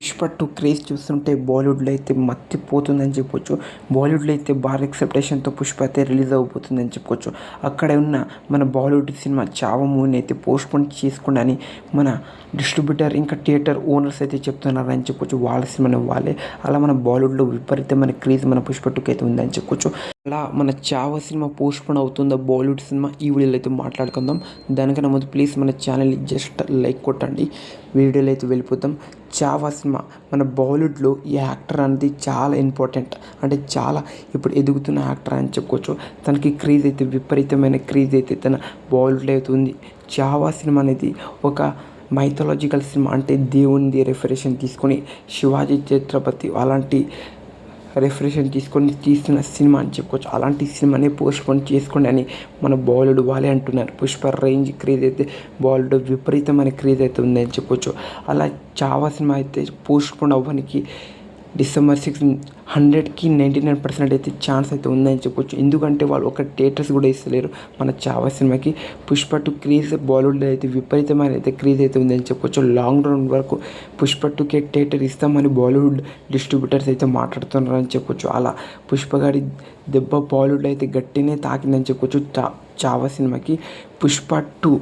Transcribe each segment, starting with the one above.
Pushpa craze చూస్తుంటే బాలీవుడ్లో అయితే మత్తిపోతుందని చెప్పొచ్చు. బాలీవుడ్లో అయితే భారీ ఎక్సెప్టేషన్తో పుష్ప అయితే రిలీజ్ అవబోతుందని చెప్పుకోవచ్చు అక్కడ ఉన్న మన బాలీవుడ్ సినిమా చావ మూవీని అయితే పోస్ట్పోన్ అని మన డిస్ట్రిబ్యూటర్ ఇంకా థియేటర్ ఓనర్స్ అయితే చెప్తున్నారని చెప్పొచ్చు. వాళ్ళ సినిమాని వాళ్ళే. అలా మన బాలీవుడ్లో విపరీతమైన క్రేజ్ మన పుష్ప అయితే ఉందని చెప్పుకోవచ్చు అలా మన చావ సినిమా పోస్ట్ పోన్ అవుతుందా? బాలీవుడ్ సినిమా ఈ వీడియోలో అయితే మాట్లాడుకుందాం. దానికన్నా ముందు ప్లీజ్ మన ఛానల్ని జస్ట్ లైక్ కొట్టండి. వీడియోలో అయితే వెళ్ళిపోతాం చావా సినిమా మన బాలీవుడ్లో ఈ యాక్టర్ అనేది చాలా ఇంపార్టెంట్. అంటే చాలా ఇప్పుడు ఎదుగుతున్న యాక్టర్ అని చెప్పుకోవచ్చు. తనకి క్రేజ్ అయితే విపరీతమైన క్రేజ్ అయితే తన బాలీవుడ్లో అయితే ఉంది. చావా సినిమా అనేది ఒక మైథలాజికల్ సినిమా. అంటే దేవునిది రెఫరెషన్ తీసుకొని శివాజీ ఛత్రపతి అలాంటి రిఫ్రెషన్ తీసుకొని తీస్తున్న సినిమా అని చెప్పుకోవచ్చు. అలాంటి సినిమాని పోస్ట్పోన్ చేసుకోండి అని మన బాలీవుడ్ వాళ్ళే అంటున్నారు. పుష్ప రేంజ్ క్రేజ్ అయితే బాలీవుడ్ విపరీతమైన క్రేజ్ అయితే ఉందని చెప్పొచ్చు అలా చావా సినిమా అయితే పోస్ట్పోన్ అవ్వడానికి డిసెంబర్ సిక్స్ హండ్రెడ్కి నైంటీ నైన్ పర్సెంట్ అయితే ఛాన్స్ అయితే ఉందని చెప్పొచ్చు. ఎందుకంటే వాళ్ళు ఒక థియేటర్స్ కూడా ఇస్తలేరు. మన చావా సినిమాకి పుష్ప టు క్రీజ్ బాలీవుడ్లో అయితే విపరీతమైన అయితే క్రీజ్ అయితే ఉందని చెప్పొచ్చు. లాంగ్ రన్ వరకు పుష్ప టుకే థియేటర్ ఇస్తామని బాలీవుడ్ డిస్ట్రిబ్యూటర్స్ అయితే మాట్లాడుతున్నారని చెప్పొచ్చు. అలా పుష్పగాడి దెబ్బ బాలీవుడ్ అయితే గట్టినే తాకిందని చెప్పొచ్చు. చా చావా సినిమాకి పుష్ప టూ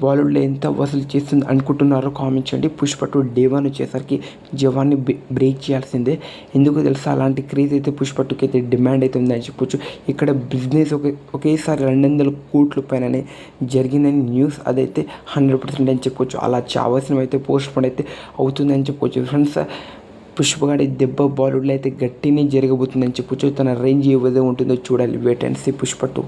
బాలీవుడ్లో ఎంత వసూలు చేస్తుంది అనుకుంటున్నారో కామెంట్ చేయండి. పుష్ప టూ డే వన్ వచ్చేసరికి జవాన్ని బ్రేక్ చేయాల్సిందే. ఎందుకు తెలుసా? అలాంటి క్రేజ్ అయితే పుష్ప టూకి అయితే డిమాండ్ అయితే ఉందని చెప్పొచ్చు. ఇక్కడ బిజినెస్ ఒకే ఒకేసారి రెండు వందల కోట్ల పైననే జరిగిందని న్యూస్ అదైతే హండ్రెడ్ పర్సెంట్ అని చెప్పొచ్చు. అలా చావాల్సిన అయితే పోస్ట్ పోన్ అయితే అవుతుందని చెప్పొచ్చు. ఫ్రెండ్స్ పుష్పగాడి దెబ్బ బాలీవుడ్లో అయితే గట్టినే జరగబోతుందని చెప్పొచ్చు. తన రేంజ్ ఏ విధంగా ఉంటుందో చూడాలి. Wait and see Pushpa two